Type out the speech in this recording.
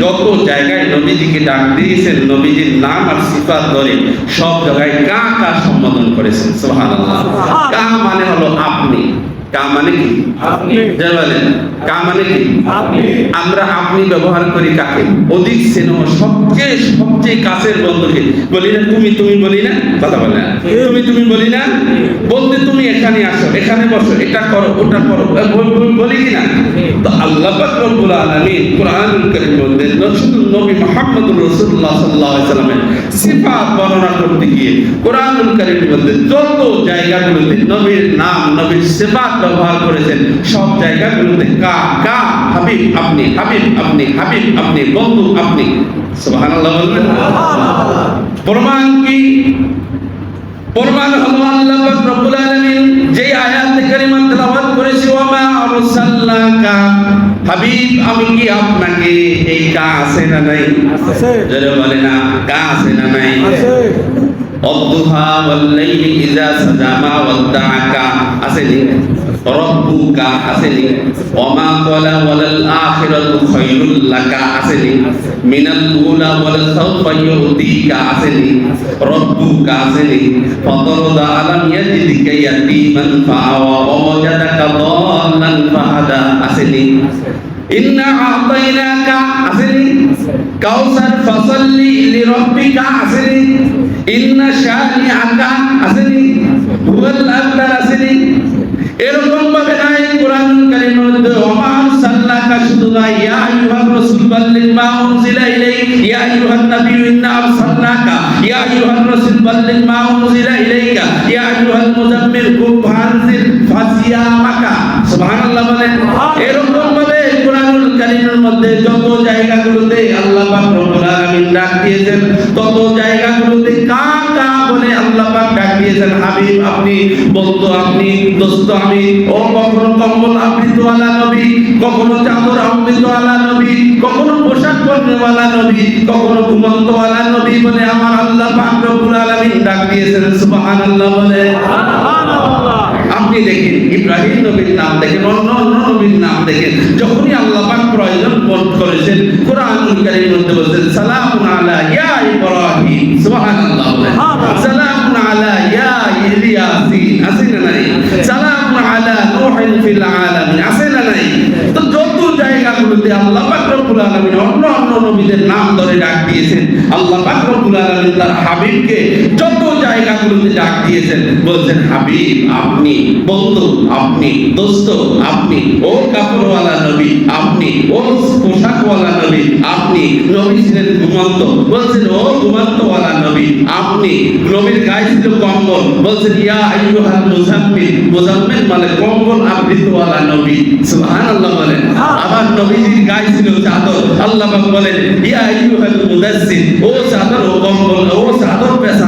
যত জায়গায় নবীজিকে ডাক দিয়েছেন নবীজির নাম আর সিফাত ধরে সব জায়গায় কা কা সম্বোধন করেছেন সুবহানাল্লাহ। কা মানে হলো আপনি। কা মানে কি? বলেন। কা মানে কি? আপনি। আমরা আপনি ব্যবহার করি কাকে? অধিক স্নেহ সবচেয়ে সবচেয়ে কাছের বন্ধুকে। বলি না তুমি তুমি বলি না? কথা বলে না। তুমি। তুমি বলি না? এখানে আসো এখানে বসো এটা করো ওটা করো। বল- কি না? তো আল্লাহ রব্বুল আলামিন কোরআনুল কারীম মধ্যে রাসূল নবী মুহাম্মদুর রাসূলুল্লাহ সাল্লাল্লাহু আলাইহি সাল্লামের সিফাত বর্ণনা করতে গিয়ে কোরআনুল কারীম মধ্যে যত জায়গাগুলোতে নবীর নাম নবীর সিফাত ব্যবহার করেছেন সব জায়গাগুলোতে কা কা হাবিব আপনি হাবিব আপনি হাবিব আপনি বন্ধু আপনি। সুবহানাল্লাহ বলবেন? প্রমাণ কি? প্রমাণ হলো আল্লাহ আরসালনাকা হাবিব আমি কি আপনাকে এই কা আছে না নাই? আছে। যারা বলে না কা আছে না নাই? আছে। রব্বুকা আছে লি ওমা ক্বালা ওয়ালাল আখিরাতু খায়রুল লাকা আছে লি মিনাল উলা ওয়ালা সাওফা ইউতিকা আছে লি রব্বুকা আছে লি ফাতারদা আলাম ইয়াজিদিকা ইয়াতীমান ফাআওয়া ওয়াজাদাকা দাল্লান ফাহাদা আছে লি ইন্না আ'তাইনাকা আছে লি কাউসার ফাসাল্লি লিরাব্বিকা আছে লি সাল্লাকা শুধু না ইয়া আইয়ুহার রাসূল বাল্লিগ মা উনজিলা ইলাইক। ইয়া আইয়ুহান নাবিয়্যু ইন্না আরসালনাকা। ইয়া আইয়ুহার রাসূল বাল্লিগ মা উনজিলা ইলাইকা। ইয়া আইয়ুহাল মুজাম্মিল কুম ফানজির ফাসিয়ামাকা। সুবহানাল্লাহ বলেন এরকম ভাবে কোরআনুল কারীমের মধ্যে যত জায়গাগুলোতে আল্লাহ পাক রব্বুল আলামিন ডাক দিয়েছেন, তত জায়গাগুলোতে কা কা বলে আল্লাহ পাক ডাক দিয়েছেন, হাবিব আপনি, বন্ধু আপনি, দোস্ত আমি, ও কখনো কম্বল আবৃতওয়ালা নবী কখনো চাদর আবৃতওয়ালা নবী কখনো পোশাক পরনেওয়ালা নবী কখনো ঘুমন্তওয়ালা নবী বলে আমার আল্লাহ পাক রব্বুল আলামিন ডাক দিয়েছেন সুবহানাল্লাহ বলে। আপনি দেখেন ইব্রাহিম নবীর নাম দেখেন অন্য অন্য নবীর নাম দেখেন যখনই আল্লাহ পাক প্রয়োজন বোধ করেছেন কোরআনুল কারীমের মধ্যে বলেছেন সালামুন আলা ইয়া ইব্রাহিম সুবহানাল্লাহ সালামুন আলা ইয়া ইলিয়াসিন আছে নাই। সালামুন আলা নূহিন ফিল আলামিন আছে না নাই তো যত জায়গাগুলোতে আল্লাহ পাক রব্বুল আলামিন অন্য অন্য নবীদের নাম ধরে ডাক দিয়েছেন। আল্লাহ তার হাবিবকে যত জায়গাগুলোতে ডাক দিয়েছেন। বলছেন, হাবিব, আপনি, বন্ধু, আপনি, দোস্ত, আপনি, ও কাপড়ওয়ালা নবী, আপনি, ও পোশাকওয়ালা নবী, আপনি, নবী ছিলেন ঘুমন্ত। বলছেন, ও ঘুমন্তওয়ালা নবী, আপনি, নবীর গায়ে ছিল কম্বল। বলছেন, ইয়া আইয়ুহাল মুজাম্মিল মুজাম্মিল মানে কম্বল আবৃতওয়ালা নবী। সুবহানাল্লাহ বলেন। আবার নবীজির গায়ে ছিল চাদর। আল্লাহ পাক বলেন, ইয়া আইয়ুহাল মুদাসসির ও চাদর, ও কম্বল, ও চাদর নবী